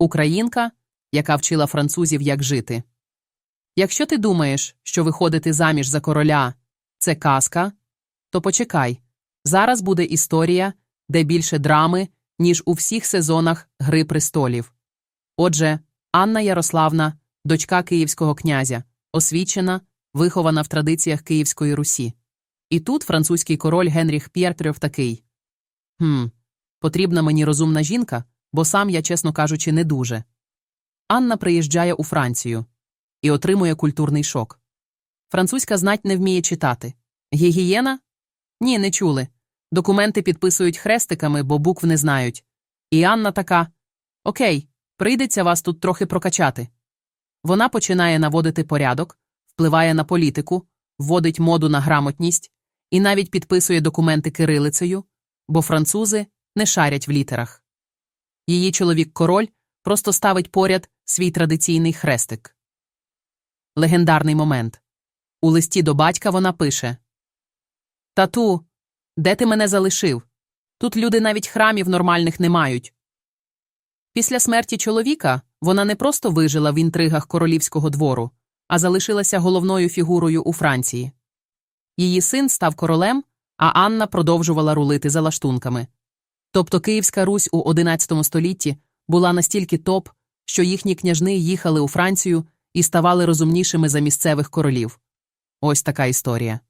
Українка, яка вчила французів, як жити. Якщо ти думаєш, що виходити заміж за короля це казка, то почекай. Зараз буде історія, де більше драми, ніж у всіх сезонах Гри престолів. Отже, Анна Ярославна, дочка київського князя, освічена, вихована в традиціях Київської Русі. І тут французький король Генріх П'єртрьов такий. Хм, потрібна мені розумна жінка, бо сам я, чесно кажучи, не дуже. Анна приїжджає у Францію і отримує культурний шок. Французька знать не вміє читати. Гігієна? Ні, не чули. Документи підписують хрестиками, бо букв не знають. І Анна така: Окей, прийдеться вас тут трохи прокачати. Вона починає наводити порядок, впливає на політику, вводить моду на грамотність і навіть підписує документи кирилицею, бо французи не шарять в літерах. Її чоловік король просто ставить поряд свій традиційний хрестик. Легендарний момент. У листі до батька вона пише Тату, де ти мене залишив? Тут люди навіть храмів нормальних не мають. Після смерті чоловіка вона не просто вижила в інтригах королівського двору, а залишилася головною фігурою у Франції. Її син став королем, а Анна продовжувала рулити за лаштунками. Тобто Київська Русь у XI столітті була настільки топ, що їхні княжни їхали у Францію і ставали розумнішими за місцевих королів. Ось така історія.